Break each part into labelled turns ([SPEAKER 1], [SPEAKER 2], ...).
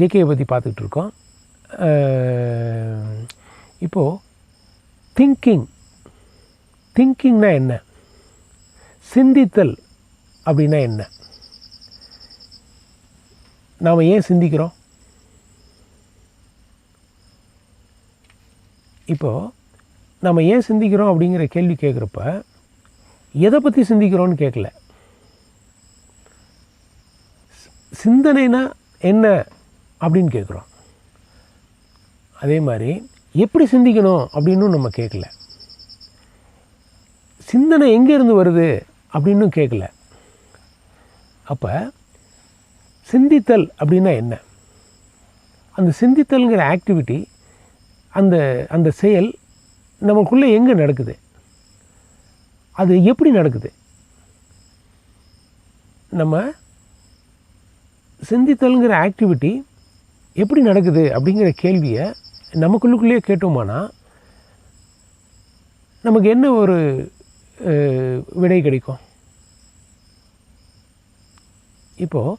[SPEAKER 1] ஜேகேயை பற்றி பார்த்துக்கிட்டு இருக்கோம். இப்போது திங்கிங் திங்கிங்னா என்ன? சிந்தித்தல் அப்படின்னா என்ன? நாம் ஏன் சிந்திக்கிறோம்? இப்போது நம்ம ஏன் சிந்திக்கிறோம் அப்படிங்கிற கேள்வி கேட்குறப்ப எதை பற்றி சிந்திக்கிறோன்னு கேட்கல. சிந்தனைனா என்ன? அப்படின்னு கேட்குறோம். அதே மாதிரி எப்படி சிந்திக்கணும் அப்படின்னு நம்ம கேட்கல. சிந்தனை எங்கேருந்து வருது அப்படின்னு கேட்கல. அப்போ சிந்தித்தல் அப்படின்னா என்ன? அந்த சிந்தித்தல்ங்கிற ஆக்டிவிட்டி அந்த அந்த செயல் நமக்குள்ளே எங்கே நடக்குது? அது எப்படி நடக்குது? நம்ம சிந்தித்தல்ங்கிற ஆக்டிவிட்டி எப்படி நடக்குது அப்படிங்கிற கேள்வியை நமக்குள்ளுக்குள்ளேயே கேட்டோமானா நமக்கு என்ன ஒரு விடை கிடைக்கும்? இப்போது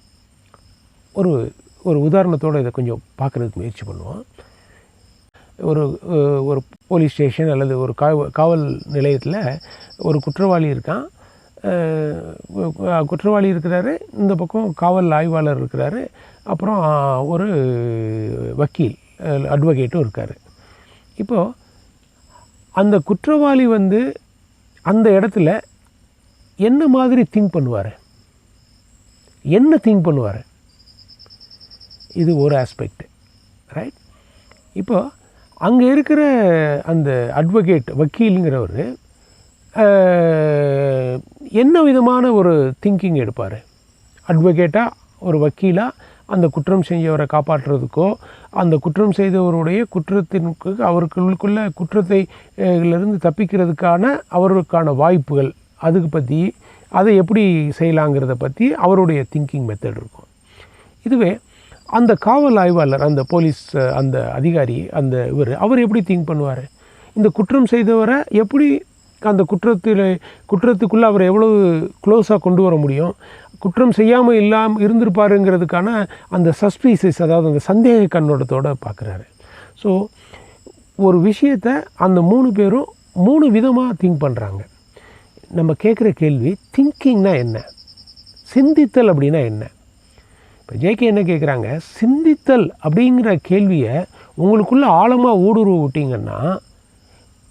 [SPEAKER 1] ஒரு ஒரு உதாரணத்தோடு இதை கொஞ்சம் பார்க்குறதுக்கு முயற்சி பண்ணுவோம். ஒரு ஒரு போலீஸ் ஸ்டேஷன் அல்லது ஒரு காவல் காவல் நிலையத்தில் ஒரு குற்றவாளி இருக்கான். குற்றவாளி இருக்கிறாரு இந்த பக்கம் காவல் ஆய்வாளர் இருக்கிறாரு அப்புறம் ஒரு வக்கீல் அட்வொகேட்டும் இருக்கார். இப்போது அந்த குற்றவாளி வந்து அந்த இடத்துல என்ன மாதிரி திங்க் பண்ணுவார்? என்ன திங்க் பண்ணுவார்? இது ஒரு ஆஸ்பெக்ட் ரைட் இப்போது அங்கே இருக்கிற அந்த அட்வொகேட் வக்கீலுங்கிறவர் என்ன விதமான ஒரு திங்கிங் எடுப்பார்? அட்வொகேட்டாக ஒரு வக்கீலாக அந்த குற்றம் செஞ்சவரை காப்பாற்றுறதுக்கோ அந்த குற்றம் செய்தவருடைய குற்றத்திற்கு அவருக்குள்ள குற்றத்தைலேருந்து தப்பிக்கிறதுக்கான அவருக்கான வாய்ப்புகள் அதுக்கு பற்றி அதை எப்படி செய்யலாங்கிறத பற்றி அவருடைய திங்கிங் மெத்தட் இருக்கும். இதுவே அந்த காவல் ஆய்வாளர் அந்த போலீஸ் அந்த அதிகாரி அந்த இவர் அவர் எப்படி திங்க் பண்ணுவார்? இந்த குற்றம் செய்தவரை எப்படி அந்த குற்றத்தில் குற்றத்துக்குள்ளே அவர் எவ்வளவு க்ளோஸாக கொண்டு வர முடியும்? குற்றம் செய்யாமல் இல்லாமல் இருந்திருப்பாருங்கிறதுக்கான அந்த சஸ்பீசஸ் அதாவது அந்த சந்தேக கண்ணோட்டத்தோடு பார்க்குறாரு. ஸோ ஒரு விஷயத்தை அந்த மூணு பேரும் மூணு விதமாக திங்க் பண்ணுறாங்க நம்ம கேட்குற கேள்வி திங்கிங்னா என்ன? சிந்தித்தல் அப்படின்னா என்ன? இப்போ ஜேகே என்ன கேட்குறாங்க சிந்தித்தல் அப்படிங்கிற கேள்வியை உங்களுக்குள்ளே ஆழமாக ஊடுருவ விட்டிங்கன்னா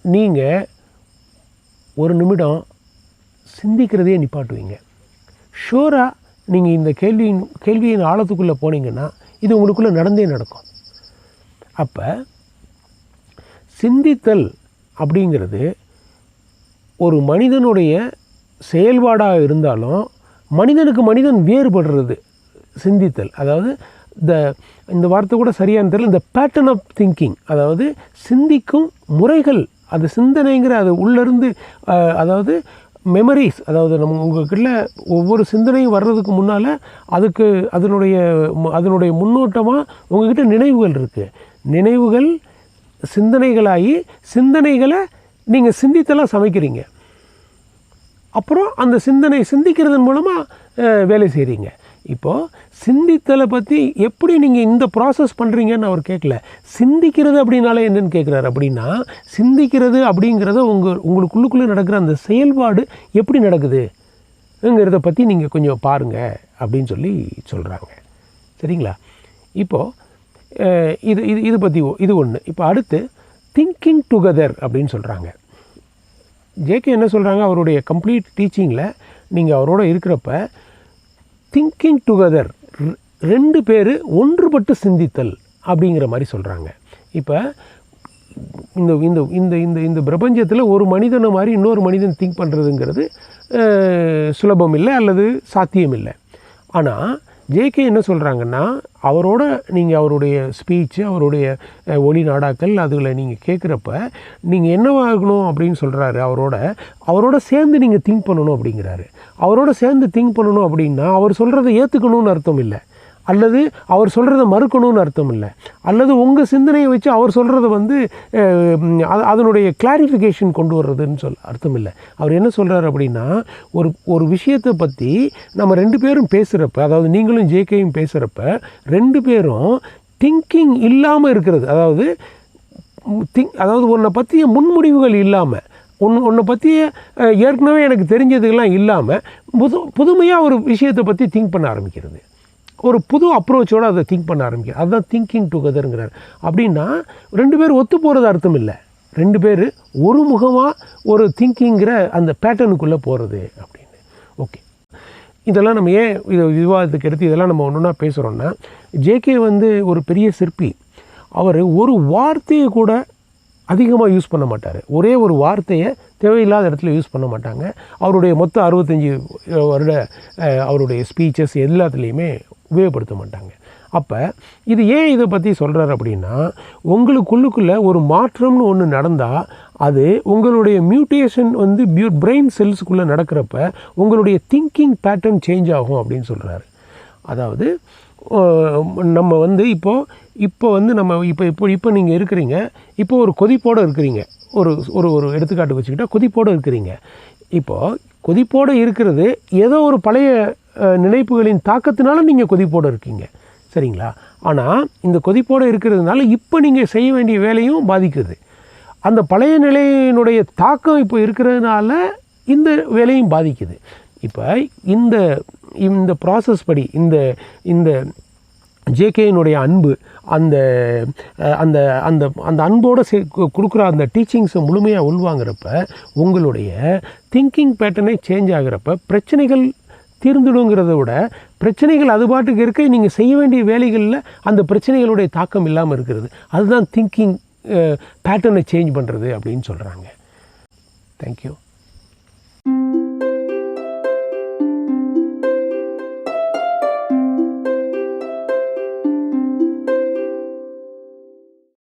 [SPEAKER 1] நீங்கள் ஒரு நிமிடம் சிந்திக்கிறதையே நிப்பாட்டுவீங்க. ஷூராக நீங்கள் இந்த கேள்வியின் கேள்வியின் ஆழத்துக்குள்ளே போனீங்கன்னா இது உங்களுக்குள்ளே நடந்தே நடக்கும். அப்போ சிந்தித்தல் அப்படிங்கிறது ஒரு மனிதனுடைய செயல்பாடாக இருந்தாலும் மனிதனுக்கு மனிதன் வேறுபடுறது சிந்தித்தல். அதாவது இந்த இந்த வார்த்தை கூட சரியான தெரியல. இந்த பேட்டர்ன் ஆஃப் திங்கிங் அதாவது சிந்திக்கும் முறைகள் அது சிந்தனைங்கிற அது உள்ளேருந்து அதாவது மெமரிஸ் அதாவது நம்ம உங்ககிட்ட ஒவ்வொரு சிந்தனையும் வர்றதுக்கு முன்னால் அதுக்கு அதனுடைய அதனுடைய முன்னோட்டமாக உங்ககிட்ட நினைவுகள் இருக்குது நினைவுகள் சிந்தனைகளாகி சிந்தனைகளை நீங்கள் சிந்தித்தெல்லாம் சமைக்கிறீங்க. அப்புறம் அந்த சிந்தனை சிந்திக்கிறதன் மூலமாக வேலை செய்கிறீங்க இப்போது சிந்தித்தலை பற்றி எப்படி நீங்கள் இந்த ப்ராசஸ் பண்ணுறீங்கன்னு அவர் கேட்கல சிந்திக்கிறது அப்படின்னாலே என்னென்னு கேட்குறாரு அப்படின்னா சிந்திக்கிறது அப்படிங்கிறத உங்கள் உங்களுக்குள்ளுக்குள்ளே நடக்கிற அந்த செயல்பாடு எப்படி நடக்குதுங்கிறத பற்றி நீங்கள் கொஞ்சம் பாருங்கள் அப்படின்னு சொல்லி சொல்கிறாங்க சரிங்களா? இப்போது இது இது இது பற்றி ஒ- இது ஒன்று இப்போ அடுத்து திங்கிங் டுகெதர் அப்படின்னு சொல்கிறாங்க ஜேகே என்ன சொல்கிறாங்க அவருடைய கம்ப்ளீட் டீச்சிங்கில் நீங்கள் அவரோட இருக்கிறப்ப திங்கிங் டுகெதர் ரெண்டு பேர் ஒன்றுபட்டு சிந்தித்தல் அப்படிங்கிற மாதிரி சொல்கிறாங்க இப்போ இந்த இந்த இந்த இந்த இந்த பிரபஞ்சத்தில் ஒரு மனிதனை மாதிரி இன்னொரு மனிதன் திங்க் பண்ணுறதுங்கிறது சுலபம் இல்லை அல்லது சாத்தியம் இல்லை ஆனால் ஜேகே என்ன சொல்கிறாங்கன்னா அவரோட நீங்கள் அவருடைய ஸ்பீச்சு அவருடைய ஒளி நாடாக்கள் அதில் நீங்கள் கேட்குறப்ப நீங்கள் என்னவாகணும் அப்படின்னு சொல்கிறாரு அவரோட அவரோட சேர்ந்து நீங்கள் திங்க் பண்ணணும் அப்படிங்கிறாரு. அவரோட சேர்ந்து திங்க் பண்ணணும் அப்படின்னா அவர் சொல்கிறத ஏற்றுக்கணும்னு அர்த்தம் இல்லை. அல்லது அவர் சொல்கிறத மறுக்கணும்னு அர்த்தம் இல்லை அல்லது உங்கள் சிந்தனையை வச்சு அவர் சொல்கிறத வந்து அது- அதனுடைய கிளாரிஃபிகேஷன் கொண்டு வர்றதுன்னு சொல் அர்த்தம் இல்லை அவர் என்ன சொல்கிறார் அப்படின்னா ஒரு ஒரு விஷயத்தை பற்றி நம்ம ரெண்டு பேரும் பேசுகிறப்ப அதாவது நீங்களும் ஜேகேயும் பேசுகிறப்ப ரெண்டு பேரும் திங்கிங் இல்லாமல் இருக்கிறது. அதாவது திங்க் அதாவது உன்னை பற்றிய முன்முடிவுகள் இல்லாமல் உன் உன்னை பற்றிய ஏற்கனவே எனக்கு தெரிஞ்சதுக்கெல்லாம் இல்லாமல் புது புதுமையாக ஒரு விஷயத்தை பற்றி திங்க் பண்ண ஆரம்பிக்கிறது. ஒரு புது அப்ரோச்சோடு அதை திங்க் பண்ண ஆரம்பிக்க. அதுதான் திங்கிங் டுகெதருங்கிறார் அப்படின்னா ரெண்டு பேர் ஒத்து போகிறது அர்த்தம் இல்லை. ரெண்டு பேர் ஒரு முகமாக ஒரு திங்கிங்கிற அந்த பேட்டர்னுக்குள்ளே போகிறது அப்படின்னு. ஓகே இதெல்லாம் நம்ம ஏன் இதை விவாதத்துக்கு எடுத்து இதெல்லாம் நம்ம ஒன்று ஒன்றா பேசுகிறோன்னா ஜேகே வந்து ஒரு பெரிய சிற்பி. அவர் ஒரு வார்த்தையை கூட அதிகமாக யூஸ் பண்ண மாட்டார். ஒரே ஒரு வார்த்தையை தேவையில்லாத இடத்துல யூஸ் பண்ண மாட்டாங்க. அவருடைய மொத்த அறுபத்தஞ்சி வருட அவருடைய ஸ்பீச்சஸ் எல்லாத்துலேயுமே உபயோகப்படுத்த மாட்டாங்க. அப்போ இது ஏன் இதை பற்றி சொல்கிறார் அப்படின்னா உங்களுக்குள்ளுக்குள்ளே ஒரு மாற்றம்னு ஒன்று நடந்தால் அது உங்களுடைய மியூட்டேஷன் வந்து பியூ பிரெயின் செல்ஸுக்குள்ளே நடக்கிறப்ப உங்களுடைய திங்கிங் பேட்டர்ன் சேஞ்ச் ஆகும் அப்படின்னு சொல்கிறாரு அதாவது நம்ம வந்து இப்போது இப்போ வந்து நம்ம இப்போ இப்போ இப்போ நீங்கள் இருக்கிறீங்க இப்போ ஒரு கொதிப்போடு இருக்கிறீங்க. ஒரு ஒரு ஒரு எடுத்துக்காட்டு வச்சுக்கிட்டால் கொதிப்போடு இருக்கிறீங்க. இப்போது கொதிப்போடு இருக்கிறது ஏதோ ஒரு பழைய நினைப்புகளின் தாக்கத்தினால நீங்கள் கொதிப்போடு இருக்கீங்க. சரிங்களா? ஆனால் இந்த கொதிப்போடு இருக்கிறதுனால இப்போ நீங்கள் செய்ய வேண்டிய வேலையும் பாதிக்குது. அந்த பழைய நிலையினுடைய தாக்கம் இப்போ இருக்கிறதுனால இந்த வேலையும் பாதிக்குது. இப்போ இந்த இந்த ப்ராசஸ் படி இந்த இந்த ஜேகேயினுடைய அன்பு அந்த அந்த அந்த அந்த அன்போடு சே கு- கொடுக்குற அந்த டீச்சிங்ஸை முழுமையாக உள்வாங்கிறப்ப உங்களுடைய திங்கிங் பேட்டர்னே சேஞ்ச் ஆகிறப்ப பிரச்சனைகள் தீர்ந்துடுங்கிறத விட பிரச்சனைகள் அது பாட்டுக்கு இருக்க நீங்கள் செய்ய வேண்டிய வேலைகளில் அந்த பிரச்சனைகளுடைய தாக்கம் இல்லாமல் இருக்கிறது. அதுதான் திங்கிங் பேட்டர்னை சேஞ்ச் பண்ணுறது அப்படின்னு சொல்கிறாங்க தேங்க்யூ